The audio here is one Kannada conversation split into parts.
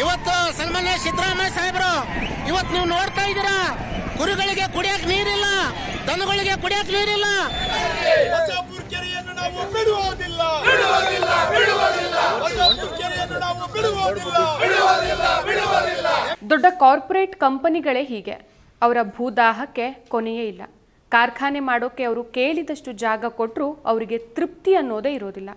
ಇವತ್ತು ಸನ್ಮಾನ್ಯ ಸಿದ್ದರಾಮಯ್ಯ ಸಾಹೇಬರು ಇವತ್ತು ನೀವು ನೋಡ್ತಾ ಇದ್ದೀರಾ ಕುರಿಗಳಿಗೆ ಕುಡಿಯಕ್ ನೀರಿಲ್ಲ ದನಗಳಿಗೆ ಕುಡಿಯಕ್ ನೀರಿಲ್ಲ. ಬಸಾಪುರ ಕೆರೆಯನ್ನು ನಾವು ಬಿಡುವುದಿಲ್ಲ. ಬಿಡುವುದಿಲ್ಲ ಬಿಡುವುದಿಲ್ಲ ಬಸಾಪುರ ಕೆರೆಯನ್ನು ನಾವು ಬಿಡುವುದಿಲ್ಲ. ದೊಡ್ಡ ಕಾರ್ಪೊರೇಟ್ ಕಂಪನಿಗಳೇ ಹೀಗೆ. ಅವರ ಭೂದಾಹಕ್ಕೆ ಕೊನೆಯೇ ಇಲ್ಲ. ಕಾರ್ಖಾನೆ ಮಾಡೋಕೆ ಅವರು ಕೇಳಿದಷ್ಟು ಜಾಗ ಕೊಟ್ಟರು ಅವರಿಗೆ ತೃಪ್ತಿ ಅನ್ನೋದೇ ಇರೋದಿಲ್ಲ.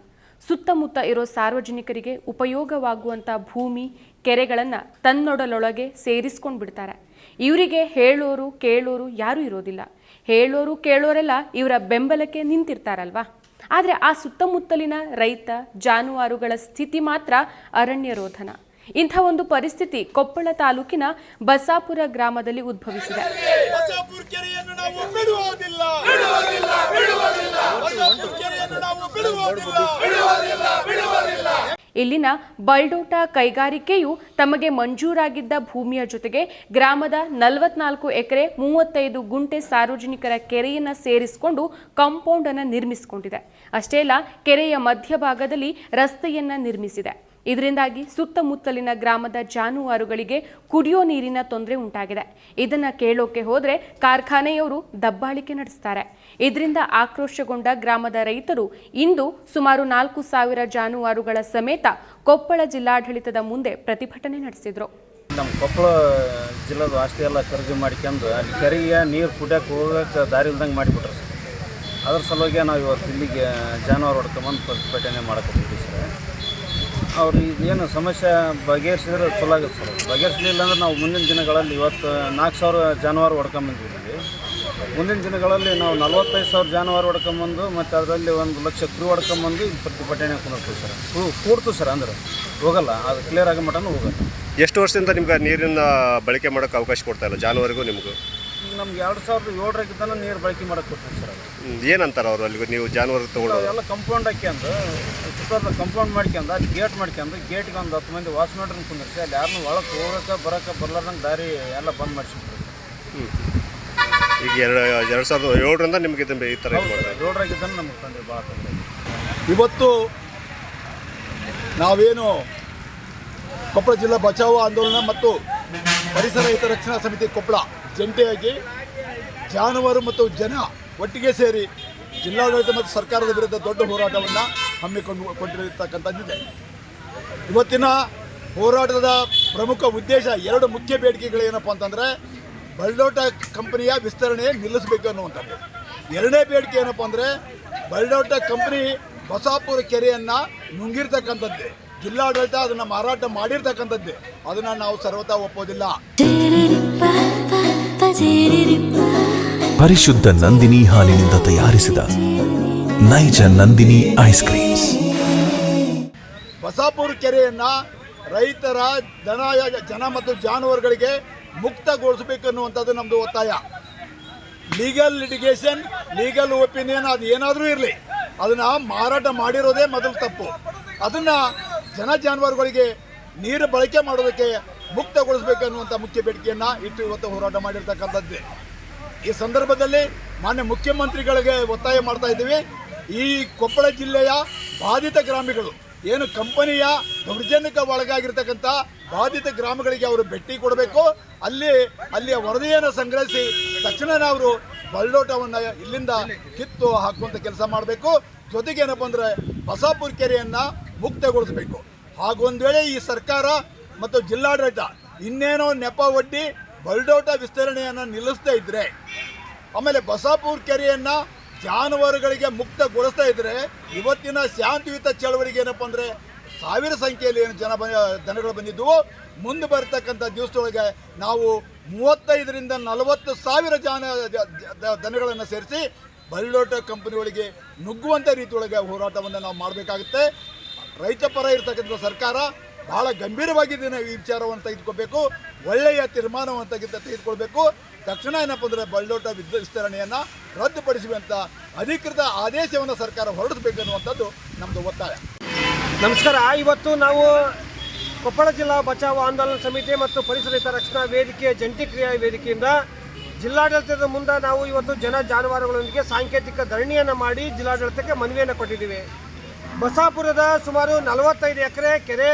ಸುತ್ತಮುತ್ತ ಇರೋ ಸಾರ್ವಜನಿಕರಿಗೆ ಉಪಯೋಗವಾಗುವಂಥ ಭೂಮಿ, ಕೆರೆಗಳನ್ನು ತನ್ನೊಡಲೊಳಗೆ ಸೇರಿಸ್ಕೊಂಡು ಬಿಡ್ತಾರೆ. ಇವರಿಗೆ ಹೇಳೋರು, ಕೇಳೋರು ಯಾರೂ ಇರೋದಿಲ್ಲ. ಹೇಳೋರು, ಕೇಳೋರೆಲ್ಲ ಇವರ ಬೆಂಬಲಕ್ಕೆ ನಿಂತಿರ್ತಾರಲ್ವಾ? ಆದರೆ ಆ ಸುತ್ತಮುತ್ತಲಿನ ರೈತ, ಜಾನುವಾರುಗಳ ಸ್ಥಿತಿ ಮಾತ್ರ ಅರಣ್ಯ ರೋಧನ ಇಂಥ ಒಂದು ಪರಿಸ್ಥಿತಿ ಕೊಪ್ಪಳ ತಾಲೂಕಿನ ಬಸಾಪುರ ಗ್ರಾಮದಲ್ಲಿ ಉದ್ಭವಿಸಿದೆ. ಇಲ್ಲಿನ ಬಲ್ಡೋಟ ಕೈಗಾರಿಕೆಯು ತಮಗೆ ಮಂಜೂರಾಗಿದ್ದ ಭೂಮಿಯ ಜೊತೆಗೆ ಗ್ರಾಮದ ನಲವತ್ನಾಲ್ಕು ಎಕರೆ ಮೂವತ್ತೈದು ಗುಂಟೆ ಸಾರ್ವಜನಿಕರ ಕೆರೆಯನ್ನು ಸೇರಿಸಿಕೊಂಡು ಕಾಂಪೌಂಡ್ ಅನ್ನು ನಿರ್ಮಿಸಿಕೊಂಡಿದೆ. ಅಷ್ಟೇ ಅಲ್ಲ ಕೆರೆಯ ಮಧ್ಯಭಾಗದಲ್ಲಿ ರಸ್ತೆಯನ್ನ ನಿರ್ಮಿಸಿದೆ. ಇದರಿಂದಾಗಿ ಸುತ್ತಮುತ್ತಲಿನ ಗ್ರಾಮದ ಜಾನುವಾರುಗಳಿಗೆ ಕುಡಿಯೋ ನೀರಿನ ತೊಂದರೆ ಉಂಟಾಗಿದೆ. ಇದನ್ನ ಕೇಳೋಕೆ ಹೋದರೆ ಕಾರ್ಖಾನೆಯವರು ದಬ್ಬಾಳಿಕೆ ನಡೆಸ್ತಾರೆ. ಇದರಿಂದ ಆಕ್ರೋಶಗೊಂಡ ಗ್ರಾಮದ ರೈತರು ಇಂದು ಸುಮಾರು ನಾಲ್ಕು ಸಾವಿರ ಜಾನುವಾರುಗಳ ಸಮೇತ ಕೊಪ್ಪಳ ಜಿಲ್ಲಾಡಳಿತದ ಮುಂದೆ ಪ್ರತಿಭಟನೆ ನಡೆಸಿದ್ರು. ನಮ್ಮ ಕೊಪ್ಪಳ ಜಿಲ್ಲಾದ ಆಸ್ತಿ ಎಲ್ಲ ಖರೀದಿ ಮಾಡ್ಕೊಂಡು ಅಲ್ಲಿ ಕೆರೆಗೆ ನೀರು ಕುಡಿಯೋಕೆ ಹೋಗೋಕೆ ದಾರಿ ಇಲ್ದಂಗೆ ಮಾಡಿಬಿಟ್ರೆ ಸರ್. ಅದ್ರ ಸಲುವಾಗಿ ನಾವು ಇವತ್ತು ಇಲ್ಲಿಗೆ ಜಾನುವಾರು ಹೊಡ್ಕೊಂಬಂದು ಪ್ರತಿಭಟನೆ ಮಾಡಕ್ಕೆ ಸರ್. ಅವ್ರು ಏನು ಸಮಸ್ಯೆ ಬಗೆಹರಿಸಿದ್ರೆ ಚಲೋ ಆಗುತ್ತೆ ಸರ್. ಬಗೆಹರಿಸಲಿಲ್ಲ ಅಂದ್ರೆ ನಾವು ಮುಂದಿನ ದಿನಗಳಲ್ಲಿ ಇವತ್ತು ನಾಲ್ಕು ಸಾವಿರ ಜಾನುವಾರು ಹೊಡ್ಕೊಂಬಂದಿದ್ದೀವಿ. ಮುಂದಿನ ದಿನಗಳಲ್ಲಿ ನಾವು ನಲ್ವತ್ತೈದು ಸಾವಿರ ಜಾನುವಾರು ಹೊಡ್ಕೊಂಬಂದು ಮತ್ತು ಅದರಲ್ಲಿ ಒಂದು ಲಕ್ಷ ಕ್ರೂ ಹೊಡ್ಕೊಂಬಂದು ಪ್ರತಿಭಟನೆ ಕೊಡ್ತೀವಿ ಸರ್. ಕೂ ಕೂಡ್ತು ಸರ್ ಅಂದ್ರೆ ಹೋಗಲ್ಲ, ಅದು ಕ್ಲಿಯರ್ ಆಗೋ ಮಟನೂ ಹೋಗಲ್ಲ. ಎಷ್ಟು ವರ್ಷದಿಂದ ನಿಮ್ಗೆ ನೀರಿನ ಬಳಕೆ ಮಾಡೋಕ್ಕೆ ಅವಕಾಶ ಕೊಡ್ತಾ ಇಲ್ಲ ಜಾನುವಾರಿಗೂ ನಿಮಗೂ? ನಮ್ಗೆ ಎರಡು ಸಾವಿರದ ಏಳರಾಗಿದ್ದಾನ ನೀರು ಬಳಕೆ ಮಾಡಕ್ಕೆ ಕೊಡ್ತೀನಿ ಸರ್ ಏನಂತಾರೆ ಅವರು ಅಲ್ಲಿ ನೀವು ಜಾನುವಾರು ತಗೊಳ್ಳೋದು ಎಲ್ಲ ಕಂಪೌಂಡ್ ಹಾಕ್ಯಂದು ಸುತ್ತದ ಕಂಪೌಂಡ್ ಮಾಡ್ಕೊಂಡು ಅಲ್ಲಿ ಗೇಟ್ ಮಾಡ್ಕ್ಯಂದು ಗೇಟ್ಗೆ ಒಂದು ಹತ್ತು ಮಂದಿ ವಾಚ್ ಮಾಡ್ರನ್ನ ಕುಂದಿರ್ಸಿ ಅಲ್ಲಿ ಯಾರನ್ನೂ ಒಳಗೆ ಹೋಗಕ್ಕೆ ಬರಕ್ಕೆ ಬರ್ಲಾರ್ದಂಗೆ ದಾರಿ ಎಲ್ಲ ಬಂದ್ ಮಾಡಿಸ್ಬಿಟ್ರು ಈಗ ಎರಡು ಎರಡು ಸಾವಿರದ ಏಳರಿಂದ ನಿಮ್ಗೆ ಇದನ್ನ ಈ ಥರ ಏಳರಾಗಿದ್ದಾನೆ ನಮ್ಗೆ ತಂದೆ ಭಾಳ ತೊಂದರೆ ಇವತ್ತು ನಾವೇನು ಕೊಪ್ಪಳ ಜಿಲ್ಲಾ ಬಚಾವೋ ಆಂದೋಲನ ಮತ್ತು ಪರಿಸರ ಹಿತರಕ್ಷಣಾ ಸಮಿತಿ ಕೊಪ್ಪಳ ಜಂಟಿಯಾಗಿ ಜಾನುವಾರು ಮತ್ತು ಜನ ಒಟ್ಟಿಗೆ ಸೇರಿ ಜಿಲ್ಲಾಡಳಿತ ಮತ್ತು ಸರ್ಕಾರದ ವಿರುದ್ಧ ದೊಡ್ಡ ಹೋರಾಟವನ್ನು ಹಮ್ಮಿಕೊಂಡು ಕೊಂಡಿರತಕ್ಕಂಥದ್ದಿದೆ. ಇವತ್ತಿನ ಹೋರಾಟದ ಪ್ರಮುಖ ಉದ್ದೇಶ ಎರಡು ಮುಖ್ಯ ಬೇಡಿಕೆಗಳು ಏನಪ್ಪ ಅಂತಂದರೆ ಬಲ್ಡೋಟ ಕಂಪನಿಯ ವಿಸ್ತರಣೆ ನಿಲ್ಲಿಸಬೇಕು ಅನ್ನುವಂಥದ್ದು. ಎರಡನೇ ಬೇಡಿಕೆ ಏನಪ್ಪ ಅಂದರೆ ಬಲ್ಡೋಟ ಕಂಪನಿ ಬಸಾಪುರ ಕೆರೆಯನ್ನು ನುಂಗಿರ್ತಕ್ಕಂಥದ್ದೇ. ಜಿಲ್ಲಾಡಳಿತ ಅದನ್ನು ಮಾರಾಟ ಮಾಡಿರ್ತಕ್ಕಂಥದ್ದೇ. ಅದನ್ನು ನಾವು ಸರ್ವತಾ ಒಪ್ಪೋದಿಲ್ಲ. ಪರಿಶುದ್ಧ ನಂದಿನಿ ಹಾಲಿನಿಂದ ತಯಾರಿಸಿದ ನೈಜ ನಂದಿನಿ ಐಸ್ ಕ್ರೀಮ್ಸ್ ಬಸಾಪುರ ಕೆರೆಯನ್ನ ರೈತರ ದನ ಜನ ಮತ್ತು ಜಾನುವಾರುಗಳಿಗೆ ಮುಕ್ತಗೊಳಿಸಬೇಕು ಅನ್ನುವಂಥದ್ದು ನಮ್ಮದು ಒತ್ತಾಯ. ಲೀಗಲ್ ಲಿಟಿಗೇಷನ್ ಲೀಗಲ್ ಒಪಿನಿಯನ್ ಅದು ಏನಾದರೂ ಇರಲಿ. ಅದನ್ನು ಮಾರಾಟ ಮಾಡಿರೋದೇ ಮೊದಲು ತಪ್ಪು. ಅದನ್ನು ಜನ ಜಾನುವಾರುಗಳಿಗೆ ನೀರು ಬಳಕೆ ಮಾಡೋದಕ್ಕೆ ಮುಕ್ತಗೊಳಿಸಬೇಕು ಅನ್ನುವಂಥ ಮುಖ್ಯ ಬೇಡಿಕೆಯನ್ನು ಇಟ್ಟು ಇವತ್ತು ಹೋರಾಟ ಮಾಡಿರ್ತಕ್ಕಂಥದ್ದೇ. ಈ ಸಂದರ್ಭದಲ್ಲಿ ಮಾನ್ಯ ಮುಖ್ಯಮಂತ್ರಿಗಳಿಗೆ ಒತ್ತಾಯ ಮಾಡ್ತಾ ಇದ್ದೀವಿ. ಈ ಕೊಪ್ಪಳ ಜಿಲ್ಲೆಯ ಬಾಧಿತ ಗ್ರಾಮಗಳು, ಏನು ಕಂಪನಿಯ ದೌರ್ಜನ್ಯಕ್ಕೆ ಒಳಗಾಗಿರ್ತಕ್ಕಂಥ ಬಾಧಿತ ಗ್ರಾಮಗಳಿಗೆ ಅವರು ಭೇಟಿ ಕೊಡಬೇಕು. ಅಲ್ಲಿ, ಅಲ್ಲಿಯ ವರದಿಯನ್ನು ಸಂಗ್ರಹಿಸಿ ತಕ್ಷಣನೇ ಅವರು ಬಳ್ಳೋಟವನ್ನು ಇಲ್ಲಿಂದ ಕಿತ್ತು ಹಾಕುವಂಥ ಕೆಲಸ ಮಾಡಬೇಕು. ಜೊತೆಗೆ ಏನಪ್ಪ ಅಂದರೆ ಬಸಾಪುರ ಕೆರೆಯನ್ನು ಮುಕ್ತಗೊಳಿಸಬೇಕು. ಹಾಗೊಂದು ವೇಳೆ ಈ ಸರ್ಕಾರ ಮತ್ತು ಜಿಲ್ಲಾಡಳಿತ ಇನ್ನೇನೋ ನೆಪ ಒಡ್ಡಿ ಬಲ್ಡೋಟ ವಿಸ್ತರಣೆಯನ್ನು ನಿಲ್ಲಿಸ್ತಾ ಇದ್ರೆ, ಆಮೇಲೆ ಬಸಾಪುರ್ ಕೆರೆಯನ್ನು ಜಾನುವಾರುಗಳಿಗೆ ಮುಕ್ತಗೊಳಿಸ್ತಾ ಇದ್ರೆ, ಇವತ್ತಿನ ಶಾಂತಿಯುತ ಚಳವಳಿಗೆ ಏನಪ್ಪ ಅಂದರೆ ಸಾವಿರ ಸಂಖ್ಯೆಯಲ್ಲಿ ಏನು ಜನ ದನಗಳು ಬಂದಿದ್ದವು ಮುಂದೆ ಬರ್ತಕ್ಕಂಥ ದಿವಸದೊಳಗೆ ನಾವು ಮೂವತ್ತೈದರಿಂದ ನಲವತ್ತು ಸಾವಿರ ಜನ ದನಗಳನ್ನು ಸೇರಿಸಿ ಬಲ್ಡೋಟ ಕಂಪನಿಗಳಿಗೆ ನುಗ್ಗುವಂಥ ರೀತಿಯೊಳಗೆ ಹೋರಾಟವನ್ನು ನಾವು ಮಾಡಬೇಕಾಗುತ್ತೆ. ರೈತ ಪರ ಇರತಕ್ಕಂಥ ಸರ್ಕಾರ ಬಹಳ ಗಂಭೀರವಾಗಿ ನಾವು ಈ ವಿಚಾರವನ್ನು ತೆಗೆದುಕೋಬೇಕು ಒಳ್ಳೆಯ ತೀರ್ಮಾನವನ್ನು ತೆಗೆದು ತೆಗೆದುಕೊಳ್ಬೇಕು. ತಕ್ಷಣ ಏನಪ್ಪ ಅಂದರೆ ಬಳ್ಳೋಟ ವಿದ್ಯುತ್ ವಿಸ್ತರಣೆಯನ್ನು ರದ್ದುಪಡಿಸುವಂಥ ಅಧಿಕೃತ ಆದೇಶವನ್ನು ಸರ್ಕಾರ ಹೊರಡಿಸಬೇಕು ಅನ್ನುವಂಥದ್ದು ನಮ್ಮದು ಒತ್ತಾಯ. ನಮಸ್ಕಾರ. ಇವತ್ತು ನಾವು ಕೊಪ್ಪಳ ಜಿಲ್ಲಾ ಬಚಾವ್ ಆಂದೋಲನ ಸಮಿತಿ ಮತ್ತು ಪರಿಸರ ರಕ್ಷಣಾ ವೇದಿಕೆ ಜಂಟಿ ಕ್ರಿಯಾ ವೇದಿಕೆಯಿಂದ ಜಿಲ್ಲಾಡಳಿತದ ಮುಂದೆ ನಾವು ಇವತ್ತು ಜನ ಜಾನುವಾರುಗಳೊಂದಿಗೆ ಸಾಂಕೇತಿಕ ಧರಣಿಯನ್ನು ಮಾಡಿ ಜಿಲ್ಲಾಡಳಿತಕ್ಕೆ ಮನವಿಯನ್ನು ಕೊಟ್ಟಿದ್ದೀವಿ. ಬಸಾಪುರದ ಸುಮಾರು ನಲವತ್ತೈದು ಎಕರೆ ಕೆರೆ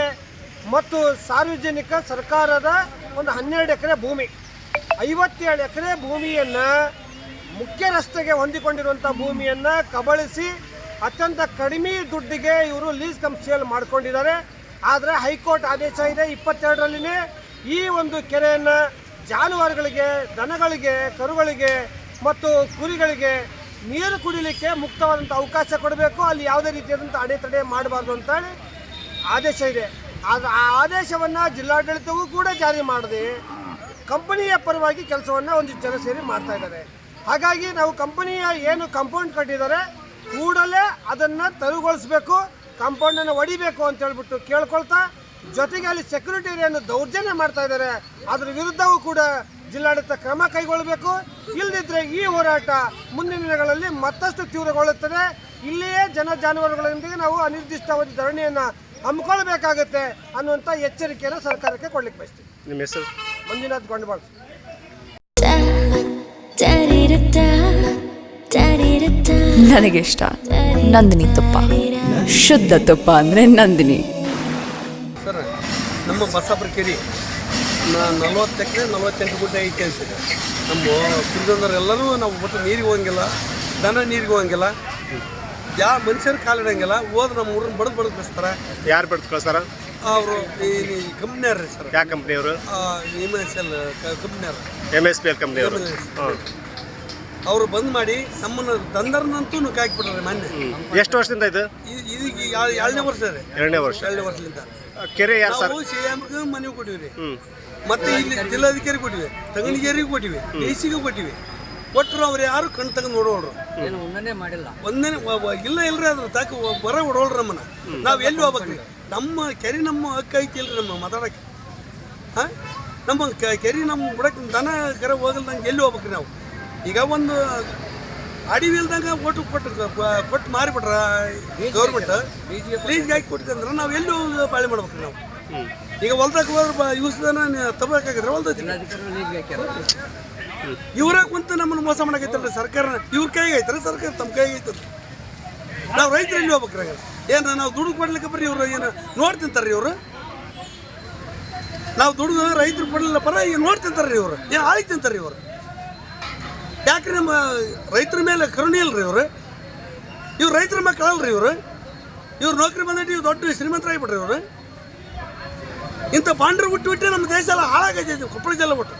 ಮತ್ತು ಸಾರ್ವಜನಿಕ ಸರ್ಕಾರದ ಒಂದು ಹನ್ನೆರಡು ಎಕರೆ ಭೂಮಿ. ಐವತ್ತೇಳು ಎಕರೆ ಭೂಮಿಯನ್ನು ಮುಖ್ಯ ರಸ್ತೆಗೆ ಹೊಂದಿಕೊಂಡಿರುವಂಥ ಭೂಮಿಯನ್ನು ಕಬಳಿಸಿ ಅತ್ಯಂತ ಕಡಿಮೆ ದುಡ್ಡಿಗೆ ಇವರು ಲೀಸ್ ಕಮ್ ಸೇಲ್ ಮಾಡ್ಕೊಂಡಿದ್ದಾರೆ. ಆದರೆ ಹೈಕೋರ್ಟ್ ಆದೇಶ ಇದೆ ಇಪ್ಪತ್ತೆರಡರಲ್ಲಿನೇ ಈ ಒಂದು ಕೆರೆಯನ್ನು ಜಾನುವಾರುಗಳಿಗೆ, ದನಗಳಿಗೆ, ಕರುಗಳಿಗೆ ಮತ್ತು ಕುರಿಗಳಿಗೆ ನೀರು ಕುಡಿಲಿಕ್ಕೆ ಮುಕ್ತವಾದಂಥ ಅವಕಾಶ ಕೊಡಬೇಕು. ಅಲ್ಲಿ ಯಾವುದೇ ರೀತಿಯಾದಂಥ ಅಡೆತಡೆ ಮಾಡಬಾರ್ದು ಅಂತೇಳಿ ಆದೇಶ ಇದೆ. ಆದರೆ ಆ ಆದೇಶವನ್ನು ಜಿಲ್ಲಾಡಳಿತವೂ ಕೂಡ ಜಾರಿ ಮಾಡದೆ ಕಂಪನಿಯ ಪರವಾಗಿ ಕೆಲಸವನ್ನು ಒಂದು ಜನ ಸೇರಿ ಮಾಡ್ತಾ ಇದ್ದಾರೆ. ಹಾಗಾಗಿ ನಾವು ಕಂಪನಿಯ ಏನು ಕಾಂಪೌಂಡ್ ಕಟ್ಟಿದ್ದಾರೆ, ಕೂಡಲೇ ಅದನ್ನು ತೆರವುಗೊಳಿಸಬೇಕು ಕಾಂಪೌಂಡನ್ನು ಹೊಡಿಬೇಕು ಅಂತ ಹೇಳ್ಬಿಟ್ಟು ಕೇಳ್ಕೊಳ್ತಾ ಜೊತೆಗೆ ಅಲ್ಲಿ ಸೆಕ್ಯೂರಿಟಿ ಏನು ದೌರ್ಜನ್ಯ ಮಾಡ್ತಾ ಇದ್ದಾರೆ. ಅದರ ವಿರುದ್ಧವೂ ಕೂಡ ಜಿಲ್ಲಾಡಳಿತ ಕ್ರಮ ಕೈಗೊಳ್ಳಬೇಕು. ಇಲ್ಲದಿದ್ದರೆ ಈ ಹೋರಾಟ ಮುಂದಿನ ದಿನಗಳಲ್ಲಿ ಮತ್ತಷ್ಟು ತೀವ್ರಗೊಳ್ಳುತ್ತದೆ. ಇಲ್ಲಿಯೇ ಜನ ಜಾನುವಾರುಗಳೊಂದಿಗೆ ನಾವು ಅನಿರ್ದಿಷ್ಟಾವಧಿ ಧರಣಿಯನ್ನು ಹಮ್ಮಿಕೊಳ್ಬೇಕಾಗತ್ತೆ ಅನ್ನುವಂಥ ಎಚ್ಚರಿಕೆಯನ್ನು ಸರ್ಕಾರಕ್ಕೆ ಕೊಡ್ಲಿಕ್ಕೆ ಬಯಸ್ತೀನಿ. ನಿಮ್ಮ ಹೆಸರು? ಮಂಜುನಾಥ್ ಗೊಂಡಬಾಳ್ ನನಗಿಷ್ಟ ನಂದಿನಿ ತುಪ್ಪ. ಶುದ್ಧ ತುಪ್ಪ ಅಂದರೆ ನಂದಿನಿ. ಸರ್ ನಮ್ಮ ಬಸಾಪುರ ಕೆರಿ ನಲ್ವತ್ತು ಎಕರೆ ನಲ್ವತ್ತೆಂಟು ಗುಡ್ಡ ಐತೆ ಅನ್ಸಿದೆ ನಮ್ಮ ಎಲ್ಲರೂ ನಾವು ಒಟ್ಟು ನೀರಿಗೆ ಹೋಗಂಗಿಲ್ಲ ದನ ನೀರಿಗೆ ಹೋಗಂಗಿಲ್ಲ. ಯಾವ ಮನುಷ್ಯರು ಕಾಲಿಡಂಗಿಲ್ಲ ಹೋದ್ರೆ ನಮ್ಮ ಊರನ್ನ ಬಡದು ಬಡದು ಕಳಿಸ್ತಾರೆ. ಯಾರು ಬಡದ್ ಕಳ್ಸಾರ ಅವರು ಈ ಕಂಪ್ನಿಯವ್ರು ರೀ ಸರ್. ಯಾವ ಕಂಪ್ನಿಯವರು. ಎಂ ಎಸ್ ಎಲ್ ಕಂಪ್ನಿಯವ್ರು ಎಂ ಎಸ್ ಪಿ ಎಲ್ ಕಂಪ್ನಿಯವರು ಹಾಂ. ಅವರು ಬಂದ್ ಮಾಡಿ ನಮ್ಮನ್ನು ದಂದರ್ನಂತೂ ನುಗ್ಗಾಕಿಬಿಟ್ರೆ ಮೊನ್ನೆ ಎಷ್ಟು ವರ್ಷದಿಂದ ಇದು? ಈಗ ಎರಡನೇ ವರ್ಷ ರೀ ಎರಡನೇ ವರ್ಷ. ಎರಡನೇ ವರ್ಷದಿಂದ. ಕೆರೆ ಯಾರು ಸರ್ ನಾವು ಮನವಿ ಕೊಟ್ಟಿವಿ ರೀ. ಮತ್ತೆ ಇಲ್ಲಿ ಜಿಲ್ಲಾಧಿಕಾರಿ ಕೊಟ್ಟಿವಿ ತಂಗಣಿಗೇರಿಗೆ ಕೊಟ್ಟಿವಿ ಡಿ ಸಿಗೂ ಕೊಟ್ಟಿವಿ. ಕೊಟ್ಟರು ಅವ್ರು ಯಾರು ಕಣ್ ತೆಗೆದು ನೋಡೋಳ್ರು ಒಂದನೇ ಮಾಡಿಲ್ಲ. ಒಂದನೇ ಇಲ್ಲ ಇಲ್ರಿ ಅದ್ರ ತಾಕ ಬರ ಹೊಡೋಳ್ರಿ ನಮ್ಮನ್ನ. ನಾವು ಎಲ್ಲಿ ಹೋಗ್ಬೇಕ್ರಿ ನಮ್ಮ ಕೆರೆ ನಮ್ಮ ಹಕ್ಕ ಐತಿ ಇಲ್ರಿ ನಮ್ಮ ಮಾತಾಡಕ್ಕೆ. ಹಾಂ? ನಮ್ಮ ಕೆರೆ ನಮ್ಮ ಬುಡಕ್ ದನ ಕರ ಹೋಗಲ್ದಂಗೆ ಎಲ್ಲಿ ಹೋಗ್ಬೇಕ್ರಿ ನಾವು? ಈಗ ಒಂದು ಅಡಿವಿ ಇಲ್ದಂಗ ಒಟ್ಟು ಕೊಟ್ಟು ಕೊಟ್ಟು ಮಾರಿಬಿಟ್ರ ಗೌರ್ಮೆಂಟ್? ಲೀಸ್ಗೆ ಹಾಕಿ. ಕೊಟ್ಟಿದ್ರೆ ನಾವು ಎಲ್ಲಿ ಬಾಳೆ ಮಾಡ್ಬೇಕ್ರಿ ನಾವು? ಈಗ ಹೊಲ್ದಾಗ ಹೋದ್ರೆ ಯೂಸ್ ತಗೋಬೇಕಾಗಿದ್ರೆ ಹೊಲ್ದೈತಿ ಇವ್ರ ಕುಂತು ನಮ್ಮನ್ನು ಮೋಸ ಮಾಡಕೈತಲ್ರಿ ಸರ್ಕಾರ ಇವ್ರ ಕೈಗೆ ಐತ್ರಿ, ಸರ್ಕಾರ ತಮ್ಮ ಕೈಗೆ ಐತಲ್ರಿ. ನಾವು ರೈತರು ಎಲ್ಲಿ ಹೋಗ್ಬೇಕ್ರಿ ಹಾಗಾದ್ರೆ? ಏನು ನಾವು ದುಡ್ಡು ಕೊಡ್ಲಿಕ್ಕೆ ಬರ್ರಿ ಇವರು ಏನು ನೋಡಿ ಇವರು? ನಾವು ದುಡ್ದು ರೈತರು ಕೊಡಲಿಲ್ಲ ಪರ, ಈಗ ನೋಡಿ ಇವರು. ಏನು ಆಳಿ ತಿಂತಾರ್ರಿ ಇವರು? ಯಾಕ್ರಿ ನಮ್ಮ ರೈತರ ಮೇಲೆ ಕರುಣೆ ಇಲ್ರಿ ಇವರು? ಇವ್ರು ರೈತರ ಮಕ್ಕಳಲ್ರಿ ಇವರು? ಇವ್ರು ನೌಕರಿ ಬಂದಿಟ್ಟು ಇವ್ರು ದೊಡ್ಡ ಶ್ರೀಮಂತರಾಗಿಬಿಟ್ರಿ ಇವರು? ಇಂಥ ಬಾಂಡ್ರು ಬಿಟ್ಟು ನಮ್ಮ ದೇಶ ಎಲ್ಲ ಹಾಳಾಗೈತೆ ಕೊಪ್ಪಳ ಜಿಲ್ಲೆ ಬಿಟ್ಟು.